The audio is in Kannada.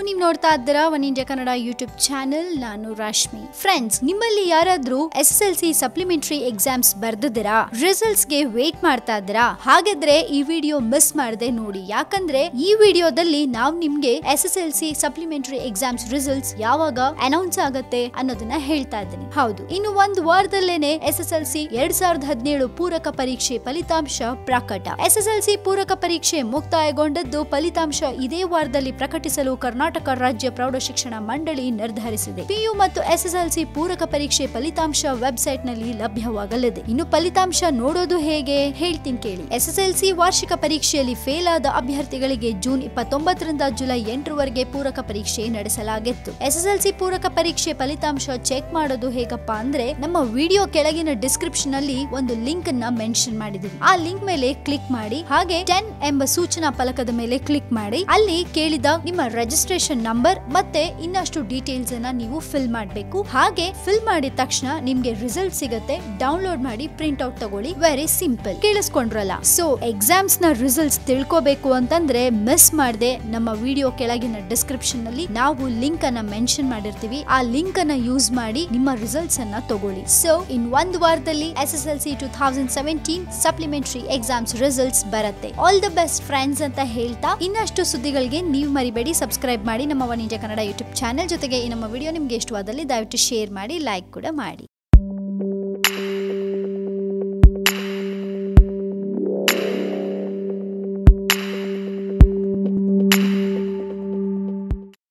ಹಲೋ ನೀವು ನೋಡ್ತಾ ಇದ್ದೀರಾ one India Kannada YouTube channel. ನಾನು ರಾಶ್ಮಿ. ಫ್ರೆಂಡ್ಸ್ ನಿಮ್ಮಲ್ಲಿ ಯಾರಾದ್ರೂ S S L C supplementary exams ಬರ್ದಿದ್ದೀರಾ? ರಿಸಲ್ಟ್ಸ್ಗೆ ವೇಟ್ ಮಾಡ್ತಾ ಇದ್ದೀರಾ? ಹಾಗಾದ್ರೆ ಈ ವಿಡಿಯೋ ಮಿಸ್ ಮಾಡದೆ ನೋಡಿ. ಯಾಕಂದ್ರೆ ಈ ವಿಡಿಯೋದಲ್ಲಿ ನಾವು ನಿಮ್ಗೆ S S L C supplementary exams results ಯಾವಾಗ ಅನೌನ್ಸ್ ಆಗತ್ತೆ ಅನ್ನೋದನ್ನ ಹೇಳ್ತಾ ಇದ್ದೀನಿ. ಹೌದು, ಇನ್ನು ಒಂದು ವಾರದಲ್ಲೇನೆ ಎಸ್ ಎಸ್ ಎಲ್ ಸಿ ಎರಡ್ ಸಾವಿರದ ಹದಿನೇಳು ಪೂರಕ ಪರೀಕ್ಷೆ ಫಲಿತಾಂಶ ಪ್ರಕಟ. ಎಸ್ ಎಸ್ ಎಲ್ ಸಿ ಪೂರಕ ಪರೀಕ್ಷೆ ಮುಕ್ತಾಯಗೊಂಡದ್ದು ಫಲಿತಾಂಶ ಇದೇ ವಾರದಲ್ಲಿ ಪ್ರಕಟಿಸಲು ಕರ್ನಾಟಕ ರಾಜ್ಯ ಪ್ರೌಢಶಿಕ್ಷಣ ಮಂಡಳಿ ನಿರ್ಧರಿಸಿದೆ. ಪಿಯು ಮತ್ತು ಎಸ್ಎಸ್ಎಲ್ಸಿ ಪೂರಕ ಪರೀಕ್ಷೆ ಫಲಿತಾಂಶ ವೆಬ್ಸೈಟ್ನಲ್ಲಿ ಲಭ್ಯವಾಗಲಿದೆ. ಇನ್ನು ಫಲಿತಾಂಶ ನೋಡೋದು ಹೇಗೆ? ಹೇಳ್ತೀನಿ ಕೇಳಿ. ಎಸ್ಎಸ್ಎಲ್ಸಿ ವಾರ್ಷಿಕ ಪರೀಕ್ಷೆಯಲ್ಲಿ ಫೇಲ್ ಆದ ಅಭ್ಯರ್ಥಿಗಳಿಗೆ ಜೂನ್ ಇಪ್ಪತ್ತೊಂಬತ್ತರಿಂದ ಜುಲೈ ಎಂಟರವರೆಗೆ ಪೂರಕ ಪರೀಕ್ಷೆ ನಡೆಸಲಾಗಿತ್ತು. ಎಸ್ಎಸ್ಎಲ್ಸಿ ಪೂರಕ ಪರೀಕ್ಷೆ ಫಲಿತಾಂಶ ಚೆಕ್ ಮಾಡೋದು ಹೇಗಪ್ಪ ಅಂದ್ರೆ, ನಮ್ಮ ವಿಡಿಯೋ ಕೆಳಗಿನ ಡಿಸ್ಕ್ರಿಪ್ಷನ್ ಅಲ್ಲಿ ಒಂದು ಲಿಂಕ್ನ ಮೆನ್ಷನ್ ಮಾಡಿದೀವಿ ಆ ಲಿಂಕ್ ಮೇಲೆ ಕ್ಲಿಕ್ ಮಾಡಿ, ಹಾಗೆ ಟೆನ್ ಎಂಬ ಸೂಚನಾ ಫಲಕದ ಮೇಲೆ ಕ್ಲಿಕ್ ಮಾಡಿ, ಅಲ್ಲಿ ಕೇಳಿದ ನಿಮ್ಮ ರಿಜಿಸ್ಟ್ರೇಷನ್ ನಂಬರ್ ಮತ್ತೆ ಇನ್ನಷ್ಟು ಡೀಟೇಲ್ಸ್ ಅನ್ನ ನೀವು ಫಿಲ್ ಮಾಡಬೇಕು. ಹಾಗೆ ಫಿಲ್ ಮಾಡಿದ ತಕ್ಷಣ ನಿಮ್ಗೆ ರಿಸಲ್ಟ್ ಸಿಗುತ್ತೆ. ಡೌನ್ಲೋಡ್ ಮಾಡಿ ಪ್ರಿಂಟ್ ಔಟ್ ತಗೊಳ್ಳಿ. ವೆರಿ ಸಿಂಪಲ್ ಕೇಳಿಸ್ಕೊಂಡ್ರಲ್ಲ? ಸೊ ಎಕ್ಸಾಮ್ಸ್ನ ರಿಸಲ್ಟ್ಸ್ ತಿಳ್ಕೋಬೇಕು ಅಂತಂದ್ರೆ ಮಿಸ್ ಮಾಡದೆ ನಮ್ಮ ವಿಡಿಯೋ ಕೆಳಗಿನ ಡಿಸ್ಕ್ರಿಪ್ಷನ್ನಲ್ಲಿ ನಾವು ಲಿಂಕ್ ಅನ್ನ ಮೆನ್ಷನ್ ಮಾಡಿರ್ತೀವಿ. ಆ ಲಿಂಕ್ ಅನ್ನ ಯೂಸ್ ಮಾಡಿ ನಿಮ್ಮ ರಿಸಲ್ಟ್ಸ್ ಅನ್ನ ತಗೊಳ್ಳಿ. ಸೊ ಇನ್ ಒಂದು ವಾರದಲ್ಲಿ S S L C two thousand seventeen supplementary exams results ಬರುತ್ತೆ. ಆಲ್ ದ ಬೆಸ್ಟ್ ಫ್ರೆಂಡ್ಸ್ ಅಂತ ಹೇಳ್ತಾ ಇನ್ನಷ್ಟು ಸುದ್ದಿಗಳಿಗೆ ನೀವು ಮರಿಬೇಡಿ. ಸಬ್ಸ್ಕ್ರೈಬ್ ಮಾಡಿ ನಮ್ಮ ಒನ್ ಕನ್ನಡ ಯೂಟ್ಯೂಬ್ ಚಾನೆಲ್ ಜೊತೆಗೆ ಈ ನಮ್ಮ ವಿಡಿಯೋ ನಿಮಗೆ ಇಷ್ಟವಾದಲ್ಲಿ ದಯವಿಟ್ಟು ಶೇರ್ ಮಾಡಿ ಲೈಕ್ ಕೂಡ ಮಾಡಿ.